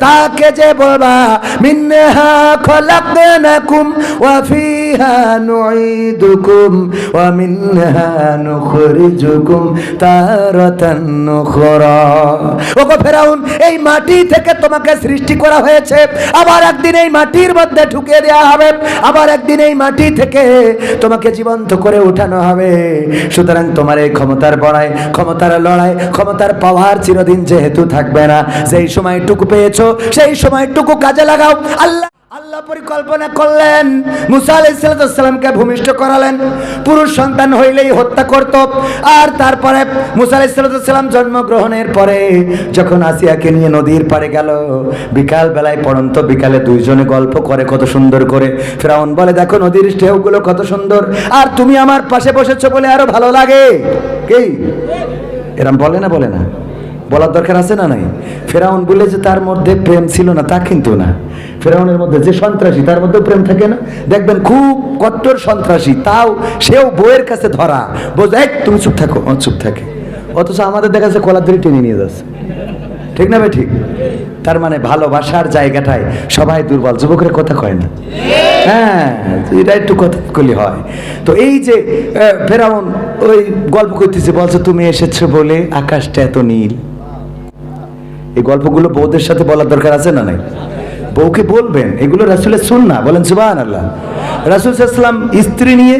তাকে যে বলবা মিন্নাহা খলাকনাকুম ওয়া ফিহা নুঈদুকুম ওয়া মিনহা নুখরিজুকুম তারাতান নুখরা ওগো ফেরাউন, এই থেকে তোমাকে সৃষ্টি করা হয়েছে। আবার একদিন এই মাটির মধ্যে ঢুকে দেওয়া হবে। আবার একদিন এই মাটি থেকে তোমাকে জীবন্ত করে উঠানো হবে। সুতরাং তোমার এই ক্ষমতার বড়াই, ক্ষমতার লড়াই, ক্ষমতার পাওয়ার চিরদিন যেহেতু থাকবে না। সেই সময়টুকু পেয়েছ, সেই সময়টুকু কাজে লাগাও। আল্লাহ আল্লাহ পরিকল্পনা করলেন। মুসা আলাইসালামকে ভূমিষ্ঠ করালেন। পুরুষ সন্তান হইলেই হত্যা করত। আর তারপরে মুসা জন্মগ্রহণের পরে যখন আসিয়াকে নিয়ে নদীর পারে গেল, বিকাল বেলায় পড়ন্ত বিকালে দুইজনে গল্প করে কত সুন্দর করে। ফেরাউন বলে, দেখো নদীর ঢেউগুলো কত সুন্দর। আর তুমি আমার পাশে বসেছো বলে আরও ভালো লাগে। কি? এরম বলে না বলে না? বলার দরকার আছে না নাই? ফেরাউন বলে যে তার মধ্যে প্রেম ছিল না, তা কিন্তু না। ফেরাউনের মধ্যে যে সন্ত্রাসী, তার মধ্যেও প্রেম থাকে না। দেখবেন খুব কট্টর সন্ত্রাসী, তাও সেও বইয়ের কাছে ধরা। বোঝ এক তুমি চুপ থাকো চুপ থাকে। অথচ আমাদের দেখা যাচ্ছে কলার ধরে টেনে নিয়ে যাচ্ছে। ঠিক না ভাই, ঠিক? তার মানে ভালোবাসার জায়গাটায় সবাই দুর্বল। যুবকের কথা কয় না? হ্যাঁ এটা একটু কথা কলি হয়। তো এই যে ফেরাউন ওই গল্প করতেছে, বলছো, তুমি এসেছ বলে আকাশটা এত নীল। এই গল্পগুলো বউদের সাথে বলার দরকার আছে না নাই? বউকে বলবেন, এগুলো রাসুলের শুন না বলেন সুবাহ আল্লাহ রাসুল ইসলাম স্ত্রী নিয়ে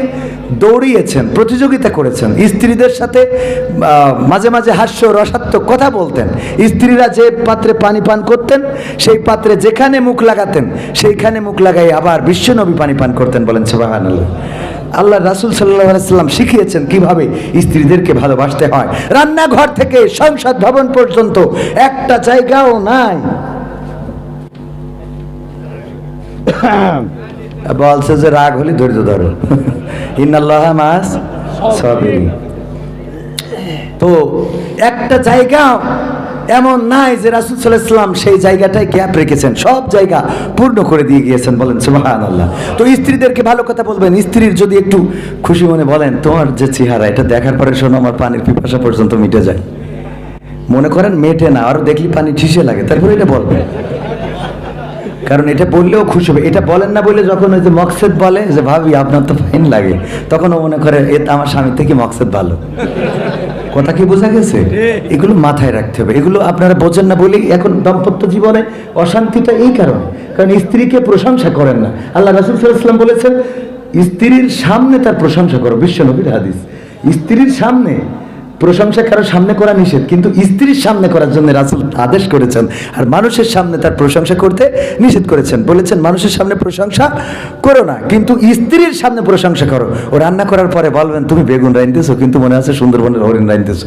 দৌড়িয়েছেন, প্রতিযোগিতা করেছেন, স্ত্রীদের সাথে মাঝে মাঝে হাস্য, রসাত্মক কথা বলতেন। স্ত্রীরা যে পাত্রে পানি পান করতেন, সেই পাত্রে যেখানে মুখ লাগাতেন, সেইখানে মুখ লাগাই আবার বিশ্বনবী পানি পান করতেন, বলেন সুবাহ আল্লাহ আল্লাহ রাসুল সাল্লাহ শিখিয়েছেন কীভাবে স্ত্রীদেরকে ভালোবাসতে হয়। রান্নাঘর থেকে সংসদ ভবন পর্যন্ত একটা জায়গাও নাই। বলছে যে রাগ হলে ধৈর্য ধরো। ইন্নাল্লাহ মাস তো একটা জায়গা এমন নাই যে রাসুল সাল্লাম সেই জায়গাটায় গ্যাপ রেখেছেন। সব জায়গা পূর্ণ করে দিয়ে গিয়েছেন বলেন সুবাহান আল্লাহ তো স্ত্রীদেরকে ভালো কথা বলবেন। স্ত্রীর যদি একটু খুশি মনে বলেন, তোমার যে চেহারা, এটা দেখার পরে শোনো, আমার পানির পিপাসা পর্যন্ত মিটে যায়। মনে করেন মেটে না, আরও দেখলি পানি ঠিসে লাগে, তারপরে এটা বলবেন। কারণ এটা বললেও খুশি হবে। এটা বলেন না বলে যখন ওই যে মকসেদ বলে যে, ভাবি, আপনার তো ফাইন লাগে। তখন ও মনে করে, এ আমার স্বামী থেকে মকসেদ ভালো। কথা কি বোঝা গেছে? এগুলো মাথায় রাখতে হবে। এগুলো আপনারা বোঝেন না বলেই এখন দাম্পত্য জীবনে অশান্তিটা এই কারণে। কারণ স্ত্রীকে প্রশংসা করেন না। আল্লাহ রাসুল সাল্লাম বলেছেন স্ত্রীর সামনে তার প্রশংসা করো। বিশ্বনবীর হাদিস। স্ত্রীর সামনে প্রশংসা কারও সামনে করা নিষেধ, কিন্তু স্ত্রীর সামনে করার জন্য রাসুল আদেশ করেছেন আর মানুষের সামনে তার প্রশংসা করতে নিষেধ করেছেন। বলেছেন, মানুষের সামনে প্রশংসা করো না, কিন্তু স্ত্রীর সামনে প্রশংসা করো। ও রান্না করার পরে বলবেন, তুমি বেগুন রাইনতেছো কিন্তু মনে আছে সুন্দরবনের হরিণ রাইনতেছো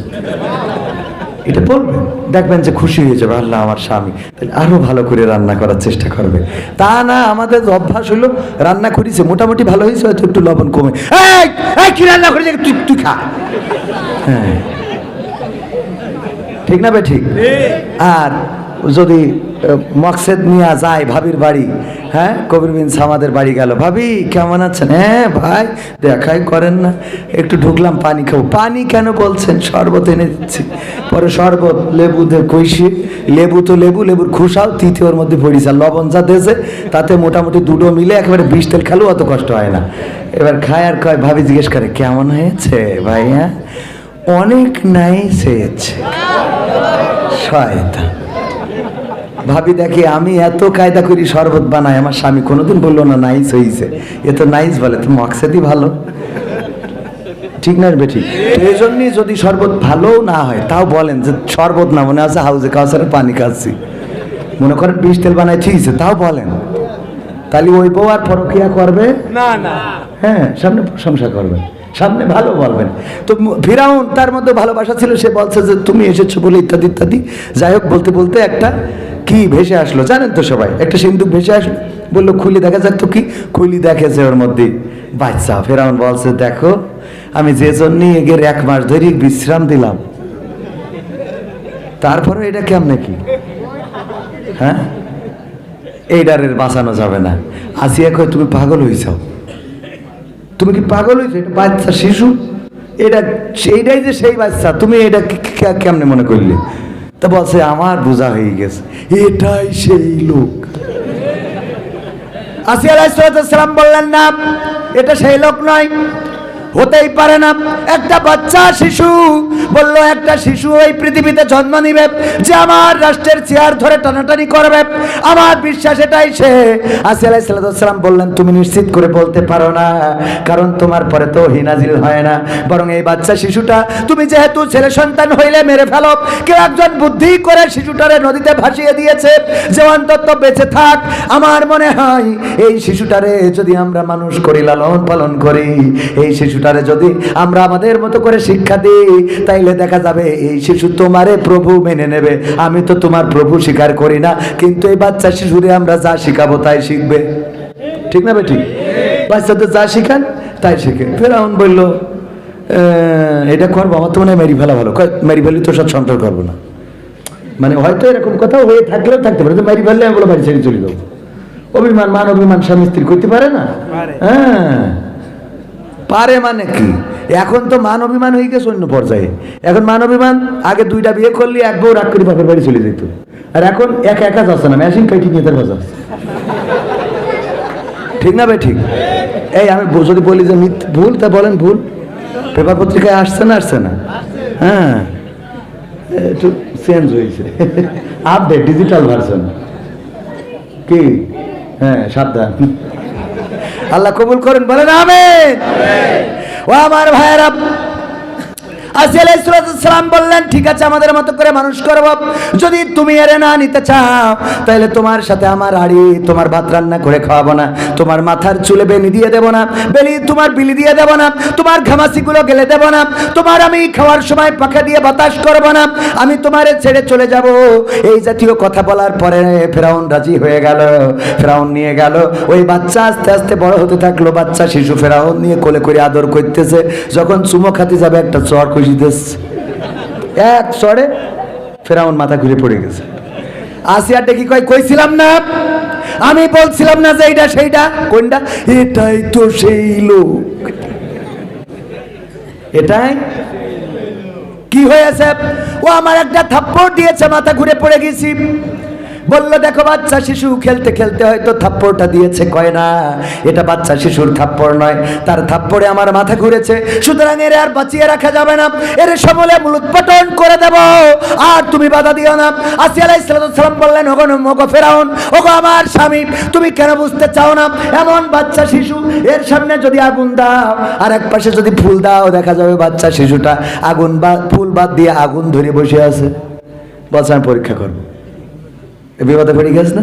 এটা বলবেন, দেখবেন যে খুশি হয়ে যাবে, আল্লাহ আমার স্বামী, তাহলে আরও ভালো করে রান্না করার চেষ্টা করবে। তা না, আমাদের অভ্যাস হলো, রান্না করেছে, মোটামুটি ভালো হয়েছে, হয়তো একটু লবণ কমে। কি রান্না করেছে, তুই তুই খা। হ্যাঁ। ঠিক না বে ঠিক? আর যদি মকসেদ নিয়ে যায় ভাবির বাড়ি হ্যাঁ? কবির বিন সামাদের বাড়ি গেল। ভাবি, কেমন আছেন? হ্যাঁ ভাই, দেখাই করেন না। একটু ঢুকলাম, পানি খাব। পানি কেন বলছেন? শরবত এনে দিচ্ছি। পরে শরবত, লেবু দে কইসি লেবু তো লেবু, লেবুর খুশাও তৃতীয়র মধ্যে আর লবণ যা দেশে তাতে মোটামুটি দুটো মিলে একেবারে বিষ তেল খেলেও অত কষ্ট হয় না। এবার খায় আর কয়, ভাবি জিজ্ঞেস করে, কেমন হয়েছে ভাই হ্যাঁ অনেক নাইস হয়েছে শয়তান। ভাবি দেখি আমি এত কায়দা করি শরবত বানাই আমার স্বামী কোনোদিন বলল না নাইস হয়েছে এ তো নাইস বলে তো মকসেদই ভালো। ঠিক না বে ঠিক তো এই জন্যই যদি শরবত ভালো না হয় তাও বলেন যে শরবত না মনে আছে হাউজে কাউসারে পানি খাচ্ছি। মনে করেন বিষ তেল বানাই ঠিক আছে তাও বলেন। তাহলে ওই বউ আর পরকিয়া করবে? না না। হ্যাঁ সামনে প্রশংসা করবেন সামনে ভালো বলবেন। তো ফিরাউন তার মধ্যে ভালোবাসা ছিল, সে বলছে যে, তুমি এসেছ বলে ইত্যাদি ইত্যাদি। যাই হোক, বলতে বলতে একটা কি ভেসে আসলো, জানেন তো সবাই? একটা সিন্দুক ভেসে আসলো, বলল, খুলি, দেখা যাক তো কি? খুলি দেখেছে ওর মধ্যে বাচ্চা। ফেরাউন বলছে, দেখো, আমি যে জন্য এগের এক মাস ধরে বিশ্রাম দিলাম। তারপরে এটা কেমনে কি হ্যাঁ? এইটারের বাঁচানো যাবে না। আসিয়া কয় তুমি পাগল হয়েছ তুমি কি পাগল হয়েছো এটা বাচ্চা, শিশু? এটা সেইটাই যে সেই বাচ্চা। তুমি এটা কেমনে মনে করলে? তা বলছে, আমার বোঝা হয়ে গেছে। এটাই সেই লোক। আসিয়া আলাইসালাম বললেন, না, এটা সেই লোক নয়। হতেই পারে না। একটা বাচ্চা, শিশু, বলল একটা শিশু এই পৃথিবীতে জন্ম নিবে, যে আমার রাষ্ট্রের চেয়ার ধরে টানাটানি করবে। আমার বিশ্বাস এটাই সে। আসি আলাইসাল্লাম বললেন, তুমি নিশ্চিত করে বলতে পারো না, কারণ তোমার পরে তো হিনাজিল হয় না। বরং এই বাচ্চা, শিশুটা, তুমি যেহেতু ছেলে সন্তান হইলে মেরে ফেলো কেউ একজন বুদ্ধি করে শিশুটারে নদীতে ভাসিয়ে দিয়েছে, যে অন্তত বেঁচে থাক। আমার মনে হয়, এই শিশুটারে যদি আমরা মানুষ করি লালন পালন করি, এই শিশুটারে যদি আমরা আমাদের মতো করে শিক্ষা দিই তাইলে দেখা যাবে এই শিশু তোমারে প্রভু মেনে নেবে। আমি তো তোমার প্রভু স্বীকার করি না কিন্তু এই বাচ্চা শিশুরে আমরা যা শিখাবো তাই শিখবে। ঠিক না ঠিক বাচ্চাদের যা শিখান তাই শিখে। ফেরাউন বলল এটা করব আমার তো মনে হয় মেরি ফেলা ভালো। মেরি ফেলি তো সব সংসার করব না। মানে হয়তো এরকম কথা হয়ে থাকলেও থাকতে পারে তো মারি ফেললে আমি বলে বাড়ি ছেড়ে চলে যাব। অভিমান মান অভিমান স্বামী স্ত্রী করতে পারে না? হ্যাঁ। পারে মানে কি? এখন তো মান অভিমান হয়ে গেছে অন্য পর্যায়ে। এখন মান অভিমান, আগে দুইটা বিয়ে করলে, এক বউ রাগ করে বাপের বাড়ি চলে যেত আর এখন এক একা যাচ্ছে না মেশিন কাটি নিয়ে তার বাজা ঠিক না ভাই, ঠিক? এই আমি যদি বলি যে ভুল, তা বলেন ভুল। পেপার পত্রিকায় আসছে না আসছে না? হ্যাঁ। একটু চেঞ্জ হয়েছে। আপডেট ডিজিটাল ভার্সন কি? হ্যাঁ সাবধান। আল্লাহ কবুল করুন বলেন আমেন। ও আমার ভাইয়েরা আসিয়ালাম বললেন, ঠিক আছে, আমাদের মতো করে মানুষ করব। যদি তুমি এরে না নিতে চাও, তাহলে তোমার সাথে আমার তোমার ভাত রান্না করে খাওয়াবো না, তোমার মাথার চুলে বেনি দিয়ে দেবো না, বেলি, তোমার বিলি দিয়ে দেবো না, তোমার ঘামাসিগুলো গেলে দেবো না, তোমার আমি খাওয়ার সময় পাখা দিয়ে বাতাস করব না, আমি তোমারে ছেড়ে চলে যাব। এই জাতীয় কথা বলার পরে ফেরাউন রাজি হয়ে গেল। ফেরাউন নিয়ে গেল। ওই বাচ্চা আস্তে আস্তে বড় হতে থাকল। বাচ্চা শিশু ফেরাউন নিয়ে কোলে করে আদর করতেছে। যখন চুমো খাতে যাবে, একটা চর খুশি এক ফেরাউন মাথা ঘুরে পড়ে গেছে। আসিয়াটা কি কয়, কইছিলাম না, আমি বলছিলাম না যে এইটা সেইটা কোনটা এটাই তো সেই লোক। এটাই? কি হয়েছে? ও আমার একটা থাপ্পড় দিয়েছে, মাথা ঘুরে পড়ে গেছি। বলল, দেখো, বাচ্চা শিশু খেলতে খেলতে হয়তো থাপ্পড়টা দিয়েছে, কয় না? এটা বাচ্চা শিশুর থাপ্পড় নয়, তার থাপ্পড়ে আমার মাথা ঘুরেছে। সুতরাং এর আর বাঁচিয়ে রাখা যাবে না। এর সমলে মূলোৎপাটন করে দেব। আর তুমি বাধা দিও না। আসি আলাই সালাম বললেন, ওগো মগো ফেরাউন, ওগো আমার স্বামী, তুমি কেন বুঝতে চাও না? এমন বাচ্চা শিশু, এর সামনে যদি আগুন দাও, আর এক পাশে যদি ফুল দাও, দেখা যাবে বাচ্চা শিশুটা আগুন বা, ফুল বাদ দিয়ে আগুন ধরে বসে আছে। বলছে, আমি পরীক্ষা করব। বিপদে পড়ে গেছ না?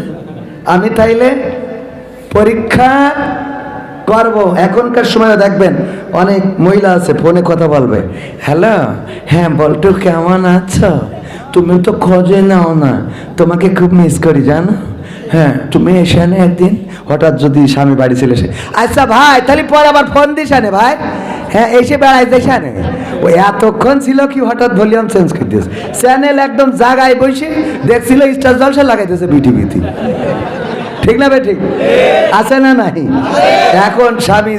আমি তাইলে পরীক্ষা করব। এখনকার সময় দেখবেন অনেক মহিলা আছে, ফোনে কথা বলবে। হ্যালো হ্যাঁ বল বলটু কেমন আছো? তুমি তো খোঁজে নাও না। তোমাকে খুব মিস করি, জানো? হ্যাঁ তুমি এসে একদিন। হঠাৎ যদি স্বামী বাড়ি চলে এসে আচ্ছা ভাই, তাহলে পরে আবার ফোন দিস ভাই। হ্যাঁ এসে দিস আনে। ওই এতক্ষণ ছিল কি হঠাৎ ভলিউম চেঞ্জ করে দিয়েছে। চ্যানেল একদম জাগায় বসে দেখছিল স্টার জলসা লাগাইতেছে বিটিভিতে ঠিক না ঠিক আছে না নাই? এখন স্বামী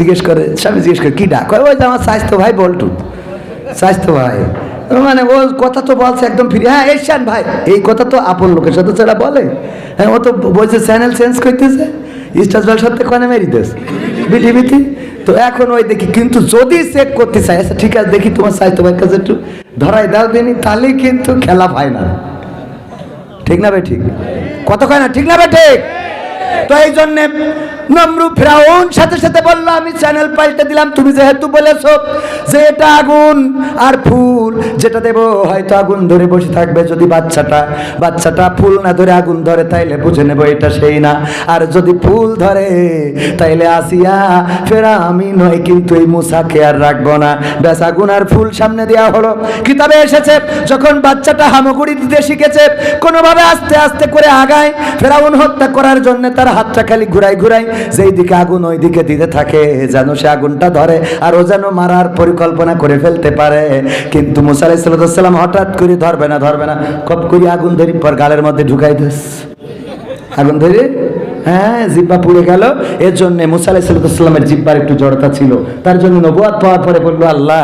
জিজ্ঞেস করে, স্বামী জিজ্ঞেস করে, কি ডাক? ওই যে আমার স্বাস্থ্য ভাই বলটু। স্বাস্থ্য ভাই। মানে ও কথা তো বলছে একদম ফ্রি হ্যাঁ এসছেন ভাই, এই কথা তো আপন লোকের সাথে সেটা বলে। হ্যাঁ ও তো বলছে চ্যানেল চেঞ্জ করতেছে। স্টার জল সাথে কনে মেরি দেশ বিটিভিতে তো এখন ওই দেখি, কিন্তু যদি চেক করতে চাই আচ্ছা ঠিক আছে, দেখি তোমার চাই তোমার কাছে একটু ধরাই দাও দিনই তাহলে কিন্তু খেলা পায় না। ঠিক না ভাই, ঠিক? কত খায় না, ঠিক না ভাই, ঠিক? তো এই জন্য নমরু ফেরাউন সাথে সাথে বলল, আমি চ্যানেল পাল্টে দিলাম, তুমি যেহেতু বলেছ যে এটা আগুন আর ফুল, যেটা দেব হয়তো আগুন ধরে বসে থাকবে, যদি বাচ্চাটা বাচ্চাটা ফুল না ধরে আগুন ধরে, তাইলে বুঝে নেব এটা সেই না। আর যদি ফুল ধরে, তাইলে আসিয়া ফেরা, আমি নয় কিন্তু এই মুসাকে আর রাখব না। ব্যাস, আগুন আর ফুল সামনে দেওয়া হলো। কিতাবে এসেছে, যখন বাচ্চাটা হামাগুড়ি দিতে শিখেছে, কোনোভাবে আস্তে আস্তে করে আগায়, ফেরাউন হত্যা করার জন্য তার হাতটা খালি ঘুরাই ঘুরাই যেই দিকে আগুন ওই দিকে দিতে থাকে, যেন সে আগুনটা ধরে আর ও যেন মারার পরিকল্পনা করে ফেলতে পারে। কিন্তু মুসা আলাইসাল্লাম হঠাৎ করে ধরবে না ধরবে না। কপ করে আগুন ধরি পর গালের মধ্যে ঢুকাই দিস আগুন ধরে হ্যাঁ জিব্বা পুড়ে গেল। এর জন্য মুসা জিব্বার একটু জড়তা ছিল। তার জন্য নবুয়াদ পাওয়ার পরে বলল, আল্লাহ,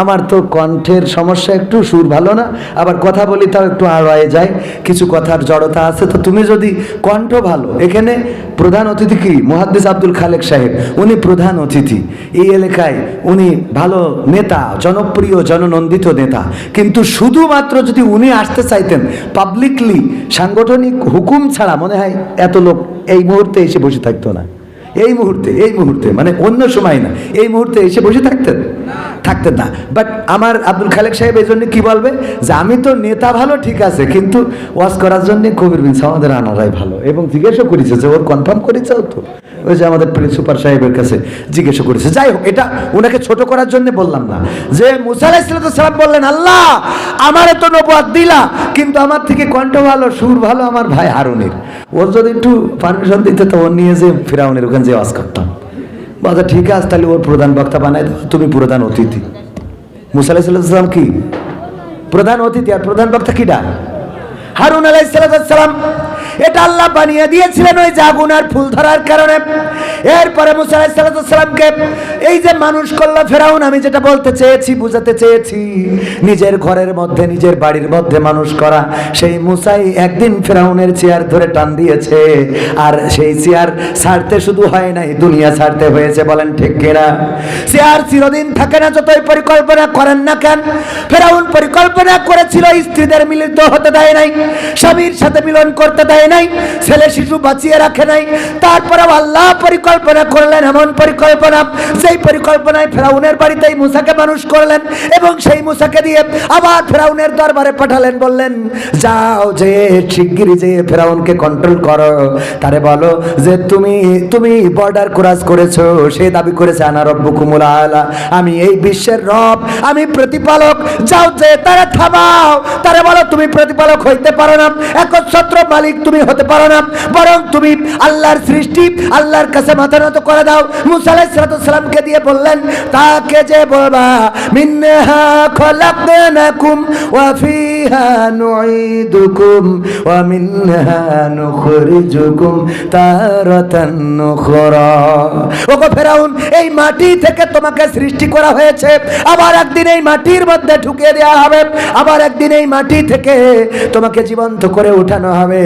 আমার তো কণ্ঠের সমস্যা একটু, সুর ভালো না। আবার কথা বলি, তাও একটু আড়ায় যায় কিছু কথার জড়তা আছে, তো তুমি যদি কণ্ঠ ভালো, এখানে প্রধান অতিথি কি? মুহাদ্দিস আব্দুল খালেক সাহেব, উনি প্রধান অতিথি। এই এলাকায় উনি ভালো নেতা, জনপ্রিয়, জননন্দিত নেতা। কিন্তু শুধুমাত্র যদি উনি আসতে চাইতেন পাবলিকলি সাংগঠনিক হুকুম ছাড়া, মনে হয় এত লোক এই মুহূর্তে এসে বসে থাকতো না। এই মুহূর্তে এই মুহূর্তে মানে অন্য সময় না, এই মুহূর্তে এসে বসে থাকতেন। থাকতেন না। বাট আমার আব্দুল খালেক সাহেব এই জন্য কি বলবে? যে আমি তো নেতা ভালো, ঠিক আছে, কিন্তু ওয়াজ করার জন্য কবির বিন আমাদের আনারাই ভালো। এবং জিজ্ঞাসা করেছে যে, ওর কনফার্ম করেছেও তো? ওই যে আমাদের প্রিন্সিপাল সাহেবের কাছে জিজ্ঞাসা করেছে। যাই হোক, এটা ওনাকে ছোট করার জন্য বললাম না। যে মুসা আলাইসালাম বললেন, আল্লাহ, আমারে তো নবাদ দিলা, কিন্তু আমার থেকে কণ্ঠ ভালো, সুর ভালো আমার ভাই হারুনের। ওর যদি একটু পারমিশন দিতে, তো ওর নিয়ে যে ফিরাউনের ওখানে যে ওয়াজ করতাম। বাজা ঠিক আছে, তাহলে ওর প্রধান বক্তা বানাই দাও, তুমি প্রধান অতিথি। মুসাল্লাহ সাল্লাম কি? প্রধান অতিথি আর প্রধান বক্তা কিটা হারুন আলাইসালাম এটা আল্লাহ বানিয়ে দিয়েছিলেন ওই যে আগুন আর ফুল ধরার কারণে। এরপরে মুসা এই যে মানুষ করল ফেরাউন, আমি যেটা বলতে চেয়েছি, বুঝাতে চেয়েছি, নিজের ঘরের মধ্যে, নিজের বাড়ির মধ্যে মানুষ করা, সেই মুসাই একদিন ফেরাউনের চেয়ার ধরে টান দিয়েছে, আর সেই চেয়ার ছাড়তে শুধু হয় নাই, দুনিয়া ছাড়তে হয়েছে, বলেন ঠিক কিনা? চেয়ার চিরদিন থাকে না, যতই পরিকল্পনা করেন না কেন, ফেরাউন পরিকল্পনা করেছিল, স্ত্রীদের মিলিত হতে দেয় নাই স্বামীর সাথে মিলন করতে দেয় নাই, ছেলে শিশু বাঁচিয়ে রাখে নাই। তারপরে আল্লাহ পরিকল্পনা করলেন এমন পরিকল্পনা সেই পরিকল্পনায় ফেরাউনের বাড়িতেই মুসাকে মানুষ করলেন এবং সেই মুসাকে দিয়ে আবার ফেরাউনের দরবারে পাঠালেন, বললেন, যাও যে শিগগিরই যে ফেরাউনকে কন্ট্রোল করো। তারে বলো যে, তুমি তুমি বর্ডার ক্রস করেছ, সে দাবি করেছে, আনা রব্বুকুমুল আলা। আমি এই বিশ্বের রব, আমি প্রতিপালক। যাও যে, তারা থামাও। তারা বলো, তুমি প্রতিপালক হইতে পারো না। একচ্ছত্র মালিক তুমি হতে পারো না। বরং তুমি আল্লাহর সৃষ্টি, আল্লাহর কাছে মাথা নত করে দাও। মুসা আলাইহিস সালামকে দিয়ে বললেন, তাকে যে বলবা মিনহা খলাকনাকুম ওয়া নুঈদুকুম ওয়া মিনহা নুখরিজুকুম তারাতান নুখরা ওগো ফেরাউন, এই মাটি থেকে তোমাকে সৃষ্টি করা হয়েছে। আবার একদিন এই মাটির মধ্যে ঢুকিয়ে দেওয়া হবে। আবার একদিন এই মাটি থেকে তোমাকে জীবন্ত করে উঠানো হবে।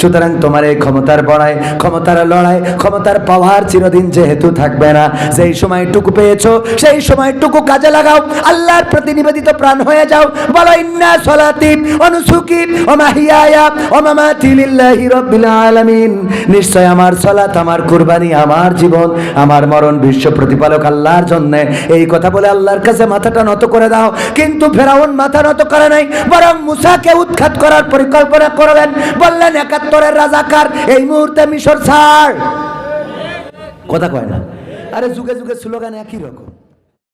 সুতরাং তোমার এই ক্ষমতার বড়াই, ক্ষমতার লড়াই, ক্ষমতার পাওয়ার চিরদিন যেহেতু থাকবে না। যেই সময়টুকু পেয়েছ, সেই সময়টুকু কাজে লাগাও। আল্লাহর প্রতি নিবেদিত প্রাণ হয়ে যাও। বলো, ইন্না সলাতি অনুসুকি ও মাহিয়ায়া ও মামাতি লিল্লাহি রাব্বিল আলামিন। নিশ্চয় আমার সলাত, আমার কুরবানি, আমার জীবন, আমার মরণ বিশ্ব প্রতিপালক আল্লাহর জন্য। এই কথা বলে আল্লাহর কাছে মাথাটা নত করে দাও। কিন্তু ফেরাউন মাথা নত করে নাই, বরং মুসাকে উৎখাত করার পরিকল্পনা করলেন বললেন, একাত্তরের রাজাকার, এই মুহূর্তে মিশর ছাড়। কথা কয় না? আরে যুগে যুগে স্লোগান একই রকম।